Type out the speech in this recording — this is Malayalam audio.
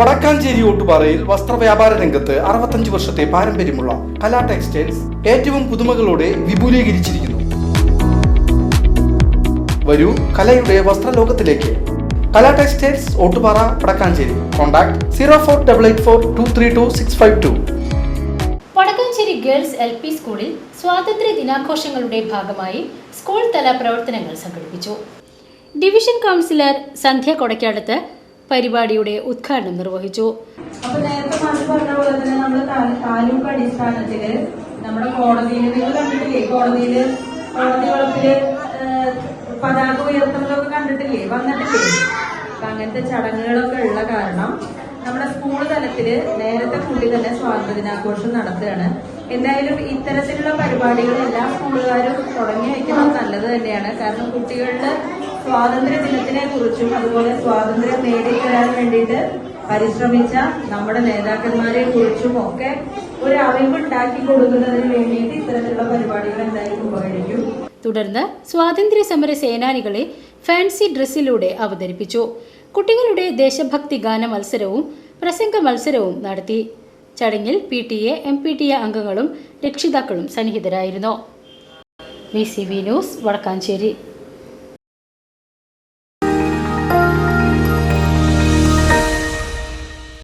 വടക്കാഞ്ചേരി ഓട്ടുപാറയിൽ വസ്ത്രവ്യാപാര രംഗത്ത് അറുപത്തഞ്ച് വർഷത്തെ പാരമ്പര്യമുള്ള കലാ ടെക്സ്റ്റൈൽസ് ഏറ്റവും പുതുമകളോടെ വിപുലീകരിച്ചിരിക്കുന്നു. വരൂ കലയുടെ വസ്ത്രലോകത്തിലേക്ക്. Kala textiles Ottupara Vadakkanchery. Contact zero four double eight four two three two six five two. Vadakkanchery girls L P സ്കൂളിൽ സ്വാതന്ത്ര്യ ദിനാഘോഷങ്ങളുടെ ഭാഗമായി സ്കൂൾ തല പ്രവർത്തനങ്ങൾ സംഘടിപ്പിച്ചു. ഡിവിഷൻ കൗൺസിലർ സന്ധ്യ കൊടക്കാടത്ത് പരിപാടിയുടെ ഉദ്ഘാടനം നിർവഹിച്ചു. അപ്പൊ നേരത്തെ മാഷ് പറഞ്ഞ തന്നെ നമ്മൾ താലൂക്ക് അടിസ്ഥാനത്തിൽ നമ്മുടെ കോടതിയിൽ നിങ്ങൾ കണ്ടിട്ടില്ലേ? കോടതിയിൽ പതാക ഉയർത്തുന്നതൊക്കെ കണ്ടിട്ടില്ലേ? വന്നിട്ടില്ലേ? അപ്പൊ അങ്ങനത്തെ ചടങ്ങുകളൊക്കെ ഉള്ള കാരണം നമ്മുടെ സ്കൂൾ തലത്തിൽ നേരത്തെ കൂടി തന്നെ സ്വാതന്ത്ര്യ ദിനാഘോഷം നടത്തുകയാണ്. എന്തായാലും ഇത്തരത്തിലുള്ള പരിപാടികൾ എല്ലാ സ്കൂളുകാരും തുടങ്ങി വയ്ക്കുന്നത് നല്ലത് തന്നെയാണ്. കാരണം കുട്ടികളുടെ സ്വാതന്ത്ര്യ ദിനത്തിനെ കുറിച്ചും അതുപോലെ സ്വാതന്ത്ര്യം നേടിത്തരാൻ വേണ്ടിയിട്ട് പരിശ്രമിച്ച നമ്മുടെ നേതാക്കന്മാരെ കുറിച്ചും ഒക്കെ ഒരു അറിവുണ്ടാക്കി കൊടുക്കുന്നതിന് വേണ്ടിയിട്ട് ഇത്തരത്തിലുള്ള പരിപാടികൾ എന്തായാലും ഉപകരിക്കും തുടർന്ന് സ്വാതന്ത്ര്യ സമര സേനാനികളെ ഫാൻസി ഡ്രസ്സിലൂടെ അവതരിപ്പിച്ചു. കുട്ടികളുടെ ദേശഭക്തി ഗാന മത്സരവും പ്രസംഗ മത്സരവും നടത്തി. ചടങ്ങിൽ P T A M P T A അംഗങ്ങളും രക്ഷിതാക്കളും സന്നിഹിതരായിരുന്നു. V C V news Vadakkanchery.